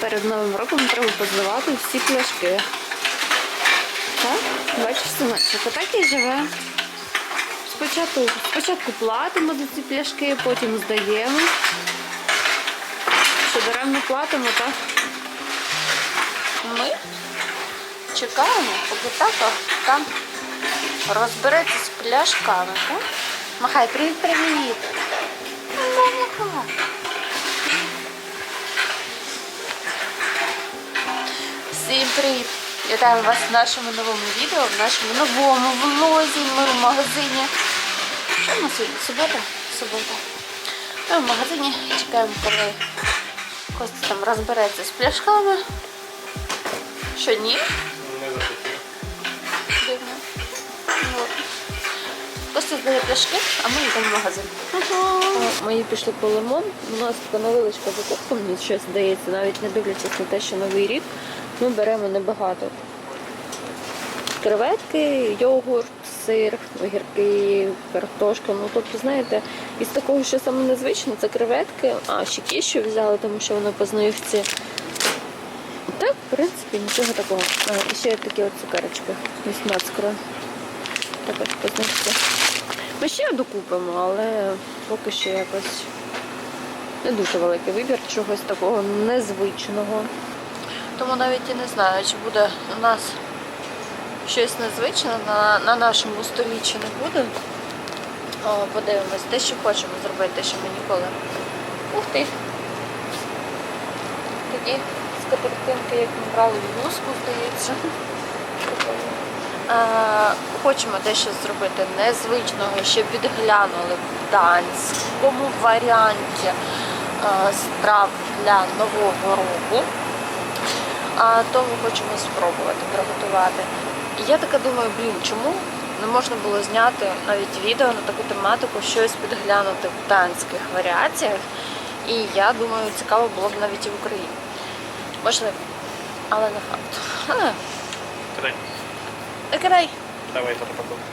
Перед Новим роком треба позливати всі пляшки. Так? Бачиш, синочок, отак і живе. Спочатку, спочатку платимо за ці пляшки, потім здаємо. Що даремно платимо, так? Ми чекаємо, поки тато там розбереться з пляшками, так? Махай, привіт, Всім привіт! Вітаю вас в нашому новому відео, в нашому новому влозі. Ми в магазині. Що в нас сьогодні? Субота? Субота. Ми в магазині чекаємо, коли Костя там розбереться з пляшками. Що ні? Не захотів. Дивно. Ну, Костя здає пляшки, а ми йдемо в магазин. Мої пішли по лимон. У нас така невеличка закупка, мені щось здається, навіть не дивлячись на те, що новий рік, ми беремо небагато. Креветки, йогурт, сир, огірки, картошка. Ну тобто, знаєте, із такого, що саме незвично, це креветки, а ще кішю взяли, тому що воно по знижці. Так, в принципі, нічого такого. А, і ще такі от цукерочки. Ось мацкро. Також по знижці. Ми ще докупимо, але поки що якось не дуже великий вибір чогось такого незвичного. Тому навіть і не знаю, чи буде у нас щось незвичне на, на нашому столі, чи не буде. О, подивимось, те, що хочемо зробити, те, що ми ніколи. Ух ти! Такі скатертинки, як ми брали в Луску, здається. Хочемо дещо зробити незвичного, щоб підглянули в данському варіанті страв для нового року. А тому хочемо спробувати приготувати. І я така думаю, блін, чому не можна було зняти навіть відео на таку тематику, щось підглянути в данських варіаціях. І я думаю, цікаво було б навіть і в Україні. Можливо, але не факт. Але, Кидай. Викидай. Давай тут упаковку.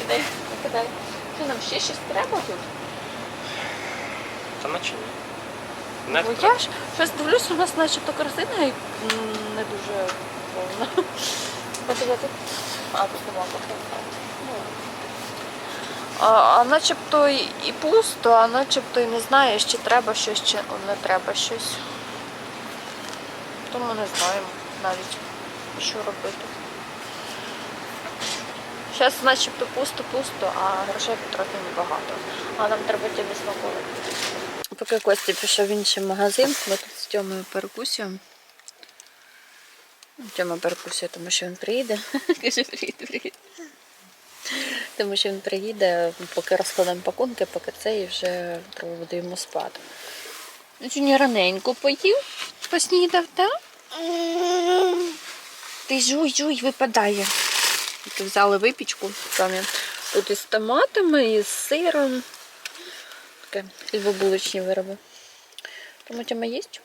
Кидай, викидай. Що нам ще щось треба тут? Та наче ні. Бо я ж щось дивлюсь, у нас начебто корзина і не дуже повна. А, тут нема. Ну. А, а начебто і, і пусто, а начебто і не знаєш, чи треба щось, чи не треба щось. Тому не знаємо навіть, що робити. Зараз начебто пусто-пусто, а грошей трохи небагато. А нам треба ті смаколики. Поки Костя пішов в інший магазин, ми тут з Тьомою перекусюємо. Тьома перекусує, тому що він приїде. Каже, привіт, привіт. Тому що він приїде, поки розкладемо пакунки, поки це і вже проводимо спати. Ну, Сьогодні раненько поїв, поснідав, так? Ти жуй, жуй, випадає. Тільки взяли випічку. Тут із томатами, і з сиром. Таке хлібобулочні вироби. Тому тема їсть.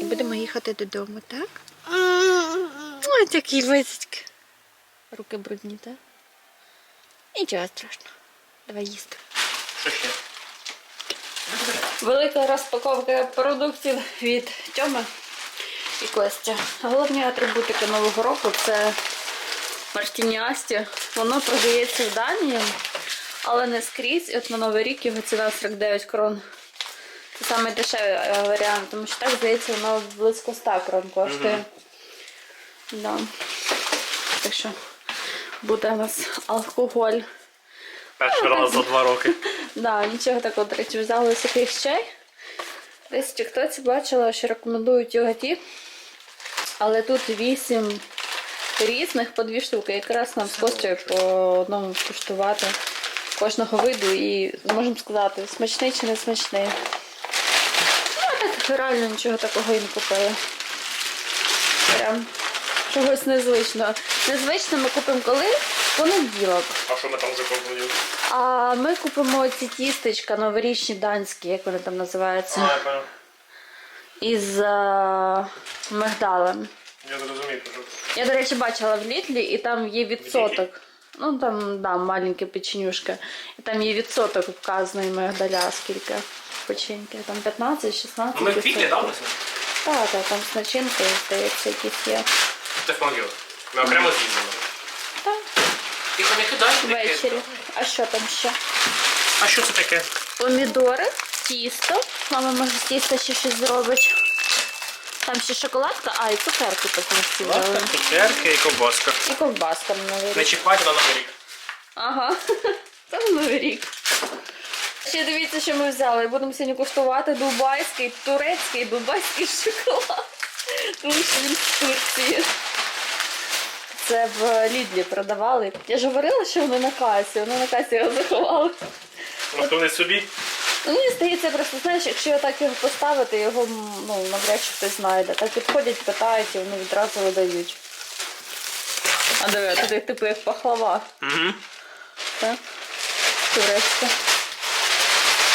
І будемо їхати додому, так? Ой, такі височки. Руки брудні, так? Нічого страшного. Давай їсти. Що ще? Велика розпаковка продуктів від Тьоми і Костя. Головні атрибутики Нового року це Мартіні Асті. Воно продається в Данії, але не скрізь. І от на Новий рік його ціна 49 крон. Це саме дешевий е, варіант, тому що так здається, воно близько 100 крон коштує. Да. Так що буде у нас алкоголь. Перший раз за два роки. Да, нічого такого, до речі, взяли ось якийсь чай. Десь в тіктоці бачила, що рекомендують його ті. Але тут вісім різних по дві штуки. Якраз нам з Костю по одному куштувати кожного виду і можемо сказати, смачний чи не смачний. Ну, так реально нічого такого і не купили. Прям чогось незвичного. Незвично ми купимо коли? Понеділок. А що ми там закупили? А ми купимо ці тістечка новорічні данські, як вони там називаються, А, я понял. із е, мигдалем. Я зрозумів, кажу. Я, до речі, бачила в Літлі, і там є відсоток. Ну там, да, маленькі печенюшки. І там є відсоток вказаний мигдаля, скільки печеньки. Там 15, 16. Ну, ми в да, відсотків. Так, так, там з начинкою, здається, якісь є. Це в. Ми окремо з'їздимо. Так, Тихо не кидай. ввечері. А що там ще? А що це таке? Помідори, тісто. Мама може з тіста ще щось зробить. Там ще шоколадка, а і цукерки тут на всі цукерки і ковбаска. І ковбаска на новий Не рік. чіпайте на новий рік. Ага, це на новий рік. Ще дивіться, що ми взяли. Будемо сьогодні куштувати дубайський, турецький дубайський шоколад. Тому що він з Турції. Це в Лідлі продавали. Я ж говорила, що вони на касі. Вони на касі його заховали. Може вони собі? Ну, мені здається, просто знаєш, якщо отак його поставити, його ну, навряд чи хтось знайде. Так підходять, питають, і вони відразу видають. А диви, тут типу як пахлава. Угу. Так? Турецька.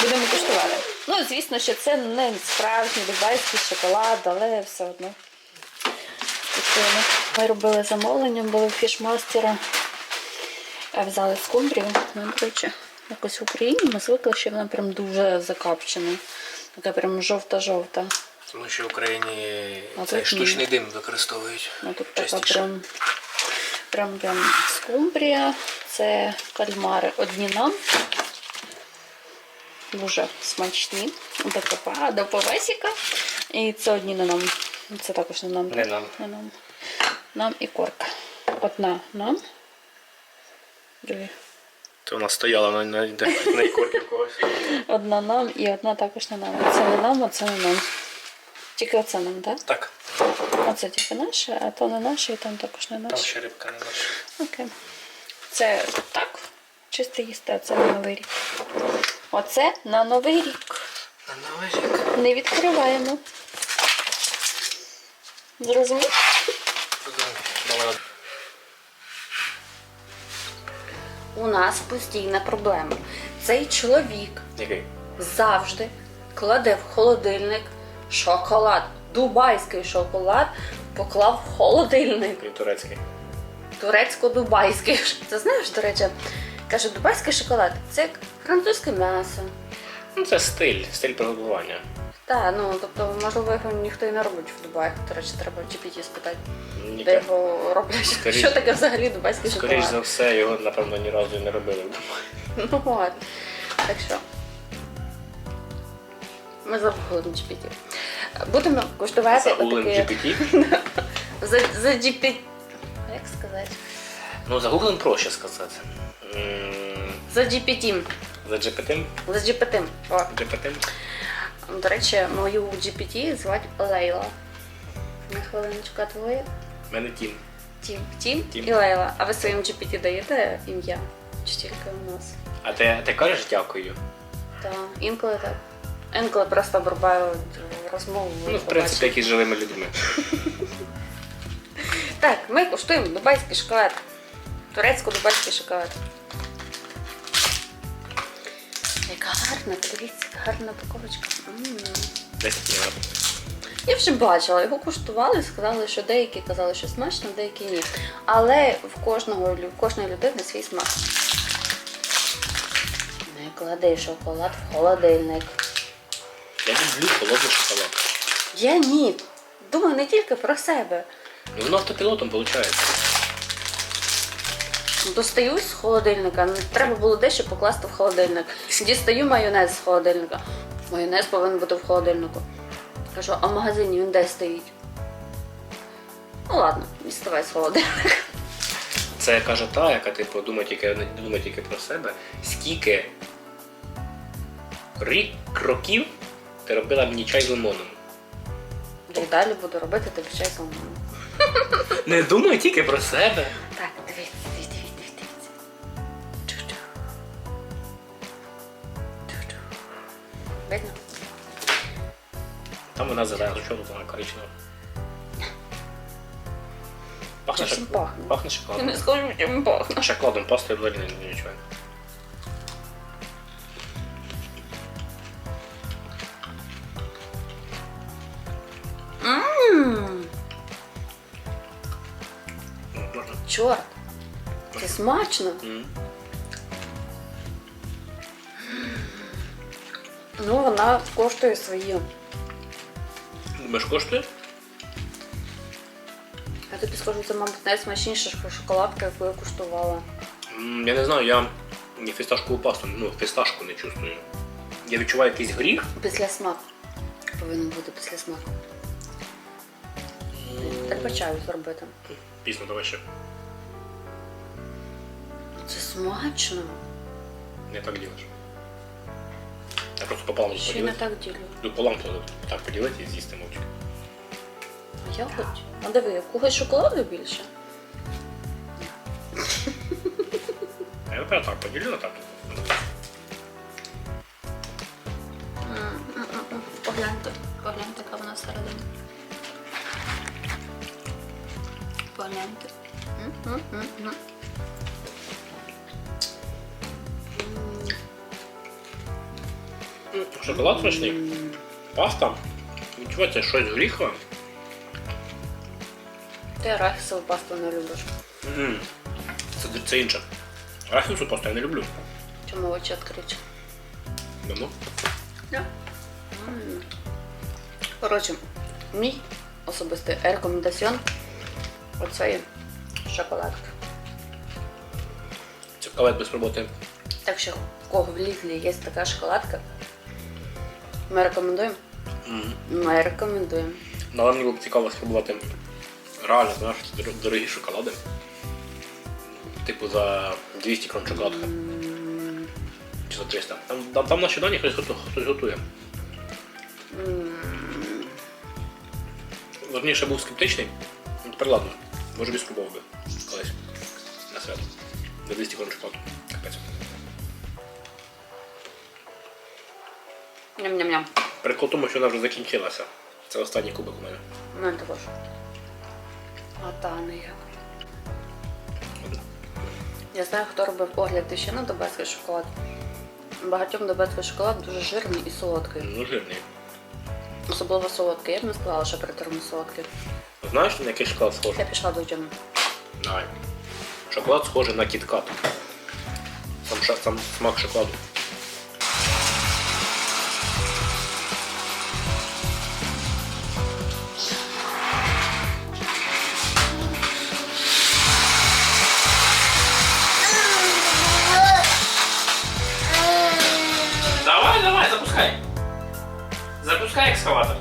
Будемо куштувати. Ну, звісно, що це не справжній дубайський шоколад, але все одно. Ми робили замовлення, були в фішмастера. А взяли скумбрію. Ну, коротше, якось в Україні ми звикли, що вона прям дуже закапчена. Така прям жовта-жовта. Тому що в Україні А цей тут ні. штучний дим використовують. Ну тут така прям, прям прям скумбрія. Це кальмари одні нам. Дуже смачні. До папа, до повесіка. І це одні не нам. Це також не нам. Не нам. Не нам. Нам і корка. Одна нам. Дві. То вона стояла на, на, на ікорці в когось. Одна нам і одна також не нам. Це не нам, а це не нам. Тільки оце нам, так? Так, Оце тільки наше, а то не наше, і там також не там ще рибка не наша. Окей. Це так. Чисто їсти, а це на новий рік. Оце на новий рік. На новий рік. Не відкриваємо. Зрозумів? У нас постійна проблема. Цей чоловік Який? завжди кладе в холодильник шоколад. Дубайський шоколад поклав в холодильник. І турецький. Турецько-дубайський. Це знаєш, до речі, каже, дубайський шоколад це як французьке м'ясо. Ну це стиль, стиль приготування. Так, ну тобто, можливо, його ніхто і не робить в Дубаї. До речі, треба GPT спитати, Ні, де його роблять. Скоріше- Що таке взагалі дубайський Скоріш за все, його, напевно, ні разу і не робили. Ну от. Так що. Ми загуглимо GPT. Будемо куштувати Загуглим отакі- GPT. за, за GPT. Як сказати? Ну, загуглим проще сказати. М, За GPT. За GPT. За GPT. О. GPT. До речі, мою GPT звати Лейла. На хвилиночку, а твоє? У мене тім. Тім. Тім, Тім. і Лейла. А ви своїм GPT даєте ім'я? Чи тільки у нас? А ти, ти кажеш дякую? Так, інколи так. Інколи просто обрубаю розмову. Ну, в принципі, як і з живими людьми. Так, ми куштуємо дубайський шоколад. Турецько-дубайський шоколад. Гарна, подивіться, яка гарна упаковочка. М. 10 євро. Я вже бачила, його куштували, сказали, що деякі казали, що смачно, деякі ні. Але в кожного в кожної людини свій смак. Не клади шоколад в холодильник. Я люблю холодний шоколад. Я ні. Думаю не тільки про себе. Ну, воно автопілотом виходить. Достаю з холодильника. ну, Треба було дещо покласти в холодильник. Дістаю майонез з холодильника. Майонез повинен бути в холодильнику. Кажу, а в магазині він де стоїть? Ну ладно, діставай з холодильника. Це каже та, яка типу думає тільки, думає тільки про себе. Скільки рік років ти робила мені чай з лимоном? І далі буду робити тобі чай з лимоном. Не думай тільки про себе. Так, Видно? Там вона зелена, що тут вона коричнева. Пахне, Чим шок... пахне? пахне шоколадом. не скажу, чим пахне. Шоколадом пастою взагалі не, відчуваю. Ммм, чорт. Це смачно. М. Ну, вона коштує свої. Думаєш, коштує? Я тобі скажу, це, мабуть, найсмачніша шоколадка, яку я куштувала. М, Я не знаю, я ні фісташкову пасту, ну, фісташку не чувствую. Я відчуваю якийсь гріх. Після смак. Повинен бути після смаку. Треба чаю зробити. Пізно, давай ще. Це смачно. Не так ділиш. Я просто пополам Ще не поділити. так ділю. Ну, пополам так поділити і з'їсти мовчки. Я хоч. А диви, в когось шоколаду більше. А я напевно так поділю на так. Шоколад смачний. Паста. Відчувається щось горіхове. Ти арахісову пасту не любиш. М, Це, це інше. Арахісу пасту я не люблю. Чому очі відкриті? Давно. М. Коротше, мій особистий рекомендаціон оцеї шоколадки. Як би спробувати. Так що, у кого в Лідлі є така шоколадка, ми рекомендуємо. М. Ми рекомендуємо. Але мені було б цікаво спробувати реально, знаєш, дор- дорогі шоколади. Типу за 200 крон шоколадка. Чи за 300. Там, там, там наші дані хтось, готу- хтось готує. Верніше був скептичний. Ну, тепер ладно. Може б спробував би колись. На свято. За 200 крон шоколаду. Ням-ням-ням. Прикол в тому, що вона вже закінчилася. Це останній кубик у мене. У мене також. А та не як. Я знаю, хто робив огляд ще на дебецький шоколад. Багатьом дебецький шоколад дуже жирний і солодкий. Ну, жирний. Особливо солодкий. Я б не сказала, що притерно солодкий. Знаєш, на який шоколад схожий? Я пішла до Джему. Давай. Шоколад схожий на кіткат. Сам, сам смак шоколаду. sztuczka ekskawator.